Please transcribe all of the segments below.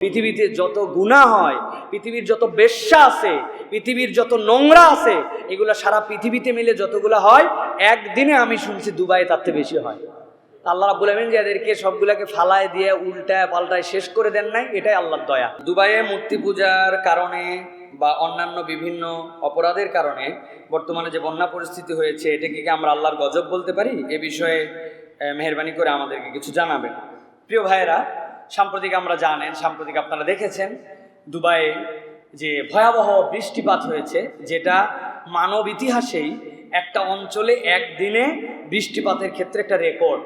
পৃথিবীতে যত গুণা হয়, পৃথিবীর যত বেশ্যা আছে, পৃথিবীর যত নোংরা আছে, এগুলো সারা পৃথিবীতে মিলে যতগুলো হয়, একদিনে আমি শুনছি দুবাই তার থেকে বেশি হয়। আল্লাহ রাব্বুল আমিন যে এদেরকে সবগুলাকে ফালায় দিয়ে উল্টায় পাল্টায় শেষ করে দেন নাই, এটাই আল্লাহর দয়া। দুবাইয়ে মূর্তি পূজার কারণে বা অন্যান্য বিভিন্ন অপরাধের কারণে বর্তমানে যে বন্যা পরিস্থিতি হয়েছে, এটাকে কি আমরা আল্লাহর গজব বলতে পারি? এ বিষয়ে মেহেরবানি করে আমাদেরকে কিছু জানাবেন। প্রিয় ভাইয়েরা সাম্প্রতিক আমরা জানেন, সাম্প্রতিক আপনারা দেখেছেন, দুবাইয়ে যে ভয়াবহ বৃষ্টিপাত হয়েছে, যেটা মানব ইতিহাসেই একটা অঞ্চলে একদিনে বৃষ্টিপাতের ক্ষেত্রে একটা রেকর্ড।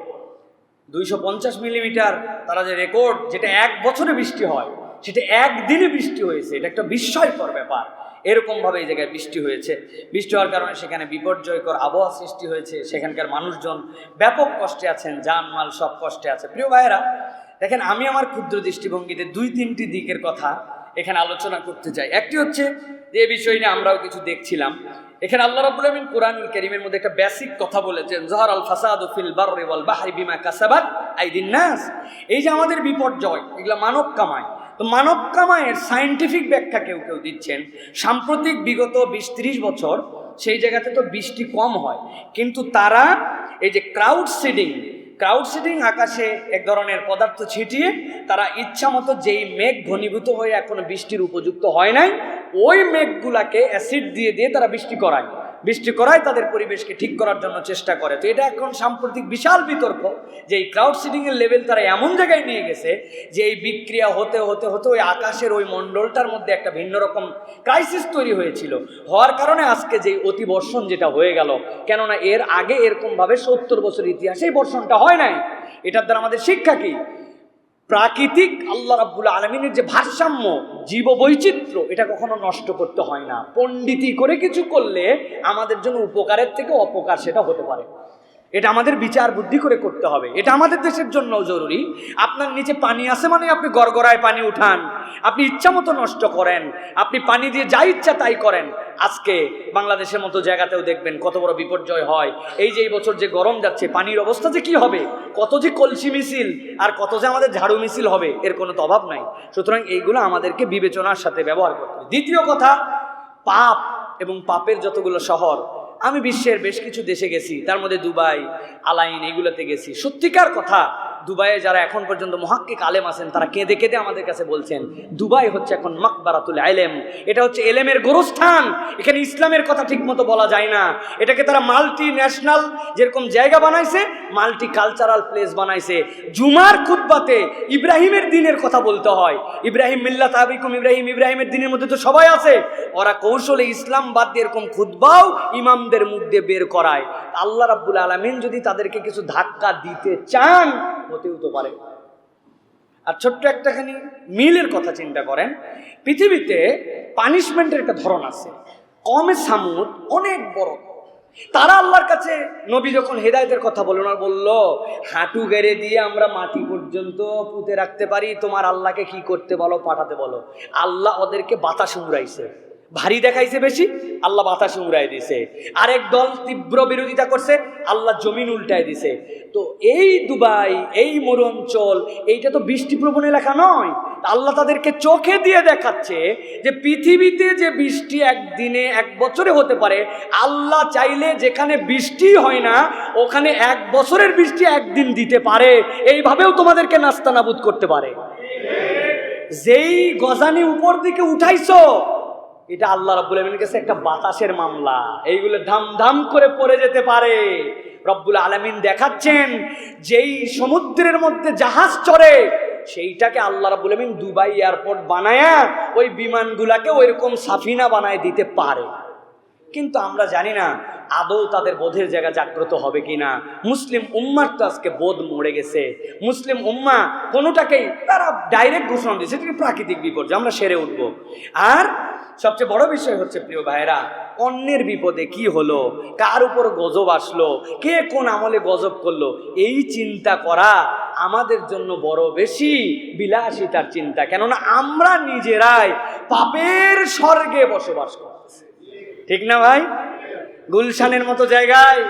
দুইশো পঞ্চাশ মিলিমিটার তারা যে রেকর্ড, যেটা এক বছরে বৃষ্টি হয়, সেটা একদিনে বৃষ্টি হয়েছে, এটা একটা বিস্ময়কর ব্যাপার। এরকমভাবে এই জায়গায় বৃষ্টি হয়েছে। বৃষ্টি হওয়ার কারণে সেখানে বিপর্যয়কর আবহাওয়া সৃষ্টি হয়েছে, সেখানকার মানুষজন ব্যাপক কষ্টে আছেন জানমাল সব কষ্টে আছে। প্রিয় ভাইয়েরা দেখেন, আমি আমার ক্ষুদ্র দৃষ্টিভঙ্গিতে দুই তিনটি দিকের কথা এখানে আলোচনা করতে চাই। একটি হচ্ছে যে বিষয় নিয়ে আমরাও কিছু দেখছিলাম। এখানে আল্লাহ রাব্বুল আমিন কোরআনুল কারীমের মধ্যে একটা বেসিক কথা বলেছেন, জহর আল ফাসাদু ফিল বাররি ওয়াল বাহরি বিমা কাসাবাত আইদিন নাস। এই যে আমাদের বিপর্যয়, এগুলো মানব কামায়। তো মানব কামায়ের সায়েন্টিফিক ব্যাখ্যা কেউ কেউ দিচ্ছেন। সাম্প্রতিক বিগত বিশ ত্রিশ বছর সেই জায়গাতে তো বৃষ্টি কম হয়। কিন্তু তারা এই যে ক্রাউড সিডিং ক্রাউড সিডিং আকাশে এক ধরনের পদার্থ ছিটিয়ে তারা ইচ্ছা মতো যেই মেঘ ঘনীভূত হয়ে এখনও বৃষ্টির উপযুক্ত হয় নাই, ওই মেঘগুলাকে অ্যাসিড দিয়ে দিয়ে তারা বৃষ্টি করায়। বৃষ্টি করায় তাদের পরিবেশকে ঠিক করার জন্য চেষ্টা করে। তো এটা এখন সাম্প্রতিক বিশাল বিতর্ক যে এই ক্রাউড সিডিংয়ের লেভেল তারা এমন জায়গায় নিয়ে গেছে যে এই বিক্রিয়া হতে হতে হতে ওই আকাশের ওই মণ্ডলটার মধ্যে একটা ভিন্ন রকম ক্রাইসিস তৈরি হয়েছিল। হওয়ার কারণে আজকে যে অতিবর্ষণ যেটা হয়ে গেল, কেননা এর আগে এরকমভাবে সত্তর বছর ইতিহাসে এই বর্ষণটা হয় নাই। এটার দ্বারা আমাদের শিক্ষা কি? প্রাকৃতিক আল্লাহ রাব্বুল আলমিনের যে ভারসাম্য জীব বৈচিত্র্য এটা কখনো নষ্ট করতে হয় না। পণ্ডিতি করে কিছু করলে আমাদের জন্য উপকারের থেকে অপকার সেটা হতে পারে। এটা আমাদের বিচার বুদ্ধি করে করতে হবে। এটা আমাদের দেশের জন্যও জরুরি। আপনার নিচে পানি আছে মানে আপনি গড়গড়ায় পানি উঠান। আপনি ইচ্ছা মতো নষ্ট করেন। আপনি পানি দিয়ে যা ইচ্ছা তাই করেন। আজকে বাংলাদেশের মতো জায়গাতেও দেখবেন কত বড় বিপর্যয় হয়। এই যে এই বছর যে গরম যাচ্ছে, পানির অবস্থা যে কি হবে? কত যে কলসি মিছিল আর কত যে আমাদের ঝাড়ু মিছিল হবে, এর কোনো তো অভাব নাই। সুতরাং এইগুলো আমাদেরকে বিবেচনার সাথে ব্যবহার করতে দ্বিতীয় কথা, পাপ এবং পাপের যতগুলো শহর আমি বিশ্বের বেশ কিছু দেশে গেছি তার মধ্যে দুবাই আলাইন এগুলোতে গেছি। সত্যিকার কথা দুবাইয়ে যারা এখন পর্যন্ত মহাক্কিক আলেম আছেন, তারা কেঁদে কেঁদে আমাদের কাছে বলছেন, দুবাই হচ্ছে এখন মাকবারাতুল আলেম এটা হচ্ছে এলেমের গোরস্থান। এখানে ইসলামের কথা ঠিকমতো বলা যায় না। এটাকে তারা মাল্টি ন্যাশনাল যেরকম জায়গা বানাইছে মাল্টি কালচারাল প্লেস বানাইছে। জুমার খুতবাতে ইব্রাহিমের দিনের কথা বলতে হয়। ইব্রাহিম মিল্লা তাবিকুম ইব্রাহিম, ইব্রাহিমের দিনের মধ্যে তো সবাই আছে। ওরা কৌশলে ইসলাম বাদ দিয়ে এরকম খুতবাও ইমামদের মুখ দিয়ে বের করায়। আল্লাহ রাব্বুল আলমিন যদি তাদেরকে কিছু ধাক্কা দিতে চান হতেও তো পারে। আর ছোট্ট একটাখানি মিলের কথা চিন্তা করেন, পৃথিবীতে পানিশমেন্টের একটা ধরন আছে। কমে সামুদ অনেক বড়। তারা আল্লাহর কাছে নবী যখন হেদায়তের কথা বলল না বলল, হাঁটু গেড়ে দিয়ে আমরা মাটি পর্যন্ত পুঁতে রাখতে পারি, তোমার আল্লাহকে কি করতে বলো, পাঠাতে বলো। আল্লাহ ওদেরকে বাতাস উড়াইছে। ভারী দেখাইছে বেশি, আল্লাহ বাতাস উড়াই দিছে। আরেক দল তীব্র বিরোধিতা করছে, আল্লাহ জমিন উল্টায় দিছে। তো এই দুবাই, এই মরুঞ্চল এইটা তো বৃষ্টিপ্রবণ এলাকা নয়। আল্লাহ তাদেরকে চোখে দিয়ে দেখাচ্ছে যে পৃথিবীতে যে বৃষ্টি একদিনে এক বছরে হতে পারে, আল্লাহ চাইলে যেখানে বৃষ্টি হয় না, ওখানে এক বছরের বৃষ্টি একদিন দিতে পারে। এইভাবেও তোমাদেরকে নাস্তানাবুদ করতে পারে। যেই গজানি উপর দিকে উঠাইছো এটা আল্লাহ রাব্বুল আলমীর কাছে একটা বাতাসের মামলা। এইগুলো ধাম ধাম করে পড়ে যেতে পারে। রব্বুল আলমিন দেখাচ্ছেন, যেই সমুদ্রের মধ্যে জাহাজ চড়ে, সেইটাকে আল্লাহ রাবুল আলমিন দুবাই এয়ারপোর্ট বানায়া ওই বিমানগুলাকে ওইরকম সাফিনা বানায় দিতে পারে। কিন্তু আমরা জানি না আদৌ তাদের বোধের জায়গা জাগ্রত হবে কি না। মুসলিম উম্মার তো আজকে বোধ মরে গেছে। মুসলিম উম্মা কোনোটাকেই তারা ডাইরেক্ট ঘোষণা দিয়েছে এটা প্রাকৃতিক বিপর্যয়, আমরা সেরে উঠব। আর সবচেয়ে বড় বিষয় হচ্ছে, প্রিয় ভাইরা অন্যের বিপদে কি হলো? কার উপর গজব আসলো? কে কোন আমলে গজব করল? এই চিন্তা করা আমাদের জন্য বড় বেশি বিলাসিতার চিন্তা। কেননা আমরা নিজেরাই পাপের স্বর্গে বসবাস করতেছি। ঠিক না ভাই? গুলশানের মতো জায়গায়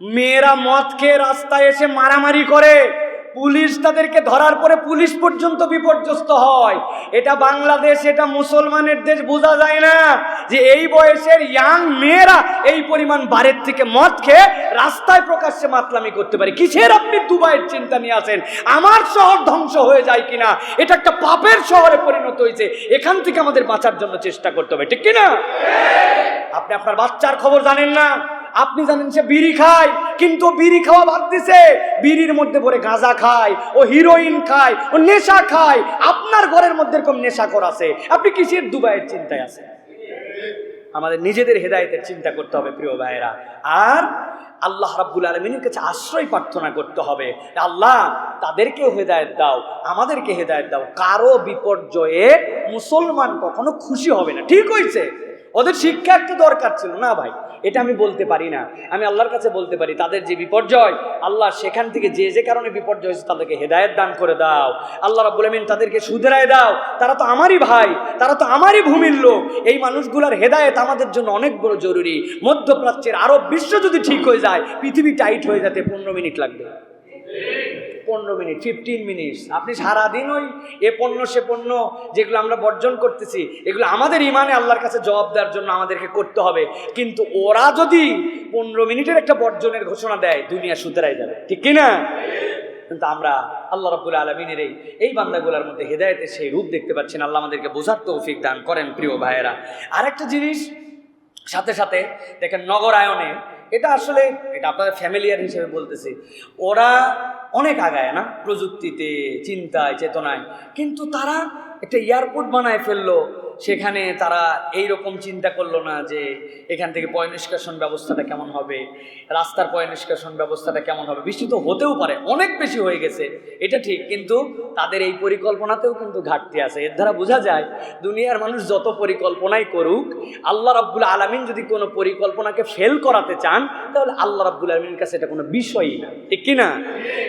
মেয়েরা মদ খেয়ে রাস্তায় এসে মারামারি করে। পুলিশ তাদেরকে ধরার পরে পুলিশ পর্যন্ত বিপর্যস্ত হয়। এটা বাংলাদেশ, এটা মুসলমানের দেশ, বোঝা যায় না যে এই বয়সের ইয়াং মেয়েরা এই পরিমাণ বারের থেকে মদ খেয়ে রাস্তায় প্রকাশ্যে মাতলামি করতে পারে। কিসের আপনি দুবাইয়ের চিন্তা নিয়ে আসেন? আমার শহর ধ্বংস হয়ে যায় কিনা? এটা একটা পাপের শহরে পরিণত হয়েছে। এখান থেকে আমাদের বাঁচার জন্য চেষ্টা করতে হবে। ঠিক কিনা? আপনি আপনার বাচ্চার খবর জানেন না? আপনি জানেন সে বিড়ি খায়, কিন্তু বিড়ি খাওয়া বাদ দিছে। বিড়ির মধ্যে পরে গাঁজা খায়, ও হিরোইন খায়, ও নেশা খায়। আপনার ঘরের মধ্যে এরকম নেশা কর আছে। আপনি কিসের দুবাইয়ের চিন্তায় আছেন? আমাদের নিজেদের হেদায়েতের চিন্তা করতে হবে, প্রিয় ভাইয়েরা। আর আল্লাহ রাব্বুল আলমিনের কাছে আশ্রয় প্রার্থনা করতে হবে আল্লাহ, তাদেরকেও হেদায়ত দাও, আমাদেরকে হেদায়েত দাও। কারও বিপর্যয়ে মুসলমান কখনো খুশি হবে না। ঠিক হয়েছে ওদের শিক্ষা একটু দরকার ছিল। না ভাই, এটা আমি বলতে পারি না। আমি আল্লাহর কাছে বলতে পারি, তাদের যে বিপর্যয়, আল্লাহ সেখান থেকে যে যে কারণে বিপর্যয় হয়েছে তাদেরকে হেদায়েত দান করে দাও। আল্লাহ রাব্বুল আমিন তাদেরকে সুধরায় দাও। তারা তো আমারই ভাই, তারা তো আমারই ভূমির লোক। এই মানুষগুলোর হেদায়েত আমাদের জন্য অনেক বড় জরুরি। মধ্যপ্রাচ্যের আরব বিশ্ব যদি ঠিক হয়ে যায়, পৃথিবী টাইট হয়ে যেতে পনেরো মিনিট লাগবে। পনেরো মিনিট ফিফটিন মিনিটস আপনি সারাদিন ওই এ পণ্য, সে পণ্য যেগুলো আমরা বর্জন করতেছি, এগুলো আমাদের ইমানে আল্লাহর কাছে জবাব দেওয়ার জন্য আমাদেরকে করতে হবে। কিন্তু ওরা যদি পনেরো মিনিটের একটা বর্জনের ঘোষণা দেয়, দুনিয়া সুতরাই যাবে। ঠিক কিনা কিন্তু আমরা আল্লাহ রব্বুল আলমিনের এই এই বান্দাগুলোর মধ্যে হেদায়তের সেই রূপ দেখতে পাচ্ছেন। আল্লাহ আমাদেরকে বোঝার তৌফিক দান করেন প্রিয় ভাইয়েরা। আরেকটা জিনিস, সাথে সাথে দেখেন নগরায়নে এটা আসলে, এটা আপনাদের ফ্যামিলিয়ার হিসেবে বলতেছি। ওরা অনেক আগায় না প্রযুক্তিতে, চিন্তায়, চেতনায়। কিন্তু তারা একটা এয়ারপোর্ট বানায় ফেলল। সেখানে তারা এই রকম চিন্তা করল না যে এখান থেকে পয় নিষ্কাশন ব্যবস্থাটা কেমন হবে, রাস্তার পয় নিষ্কাশন ব্যবস্থাটা কেমন হবে। বৃষ্টি তো হতেও পারে, অনেক বেশি হয়ে গেছে, এটা ঠিক, কিন্তু তাদের এই পরিকল্পনাতেও কিন্তু ঘাটতি আছে। এর দ্বারা বোঝা যায়, দুনিয়ার মানুষ যত পরিকল্পনাই করুক, আল্লাহ রাব্বুল আলমিন যদি কোনো পরিকল্পনাকে ফেল করাতে চান, তাহলে আল্লাহ রাব্বুল আলমিনের কাছে এটা কোনো বিষয়ই না। ঠিক কিনা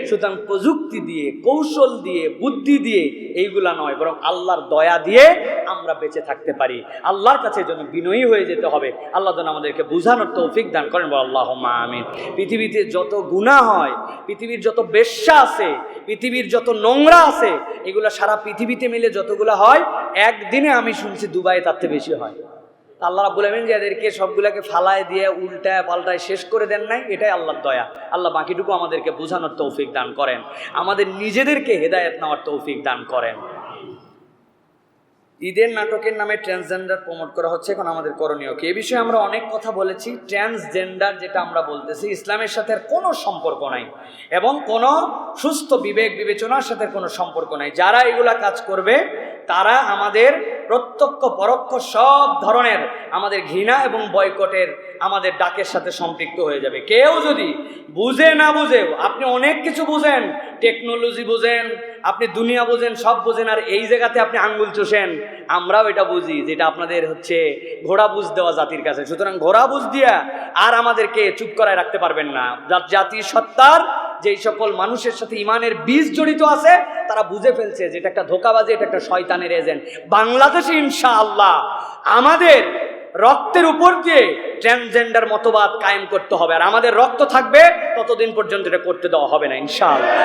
সুতরাং প্রযুক্তি দিয়ে, কৌশল দিয়ে, বুদ্ধি দিয়ে এইগুলা নয়, বরং আল্লাহর দয়া দিয়ে আমরা বেঁচে থাকতে পারি। আল্লাহর কাছে যেন বিনয়ী হয়ে যেতে হবে। আল্লাহ যেন আমাদেরকে বোঝানোর তৌফিক দান করেন। বল আল্লাহ আমিন। পৃথিবীতে যত গুণা হয়, পৃথিবীর যত বেশ্যা আছে, পৃথিবীর যত নোংরা আছে, এগুলো সারা পৃথিবীতে মিলে যতগুলো হয়, একদিনে আমি শুনছি দুবাই তার থেকে বেশি হয়। আল্লাহ রাবুল আমিন যে এদেরকে সবগুলোকে ফালায় দিয়ে, উল্টায় পাল্টায় শেষ করে দেন নাই, এটাই আল্লাহর দয়া। আল্লাহ বাকিটুকু আমাদেরকে বোঝানোর তৌফিক দান করেন। আমাদের নিজেদেরকে হেদায়েত নেওয়ার তৌফিক দান করেন। ঈদের নাটকের নামে ট্রান্সজেন্ডার প্রমোট করা হচ্ছে এখন আমাদের করণীয় কি? এ বিষয়ে আমরা অনেক কথা বলেছি। ট্রান্সজেন্ডার যেটা আমরা বলতেছি, ইসলামের সাথে কোনো সম্পর্ক নাই এবং কোনো সুস্থ বিবেক বিবেচনার সাথে কোনো সম্পর্ক নাই। যারা এগুলা কাজ করবে, তারা আমাদের প্রত্যক্ষ, পরোক্ষ সব ধরনের আমাদের ঘৃণা এবং বয়কটের আমাদের ডাকের সাথে সম্পৃক্ত হয়ে যাবে। কেউ যদি বুঝে না বুঝে আপনি অনেক কিছু বুঝেন, টেকনোলজি বুঝেন, আপনি দুনিয়া বুঝেন, সব বুঝেন, আর এই জায়গাতে আপনি আঙ্গুল চষেন, আমরাও এটা বুঝি যেটা আপনাদের হচ্ছে ঘোড়া বুঝ দেওয়া জাতির কাছে। সুতরাং ঘোড়া বুঝ দিয়া আর আমাদেরকে চুপ করায় রাখতে পারবেন না। জাতির সত্তার যেই সকল মানুষের সাথে ইমানের বীজ জড়িত আছে, তারা বুঝে ফেলছে যে এটা একটা ধোকাবাজি, এটা একটা শয়তানের এজেন্ট বাংলাদেশে ইনশাআল্লাহ আমাদের রক্তের উপর দিয়ে ট্রান্সজেন্ডার মতবাদ কায়েম করতে হবে। আর আমাদের রক্ত থাকবে, ততদিন পর্যন্ত এটা করতে দেওয়া হবে না, ইনশাআল্লাহ।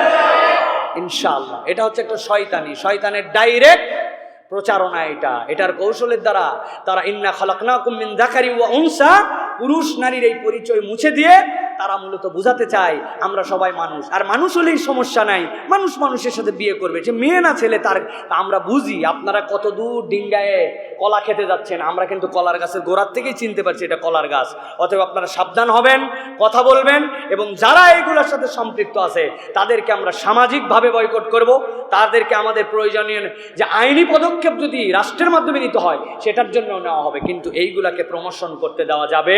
ইনশাআল্লাহ। এটা হচ্ছে একটা শয়তানি। শয়তানের ডাইরেক্ট প্রচারণা এটা। এটার কৌশলের দ্বারা তারা, ইন্না খালাকনাকুম মিন যাকারি ওয়া পুরুষ নারীর এই পরিচয় মুছে দিয়ে তারা মূলত বোঝাতে চায়, আমরা সবাই মানুষ। আর মানুষ হলেই সমস্যা নাই। মানুষ মানুষের সাথে বিয়ে করবে। যে মেয়ে না ছেলে, তার আমরা বুঝি, আপনারা কত দূর ডিঙ্গায়ে কলা খেতে যাচ্ছেন। আমরা কিন্তু কলার গাছের গোড়ার থেকেই চিনতে পারছি এটা কলার গাছ। অতএব আপনারা সাবধান হবেন, কথা বলবেন এবং যারা এগুলোর সাথে সম্পৃক্ত আছে, তাদেরকে আমরা সামাজিকভাবে বয়কট করব। তাদেরকে আমাদের প্রয়োজনীয় যে আইনি পদক্ষেপ যদি রাষ্ট্রের মাধ্যমে নিতে হয়, সেটার জন্য নেওয়া হবে। কিন্তু এইগুলাকে প্রমোশন করতে দেওয়া যাবে।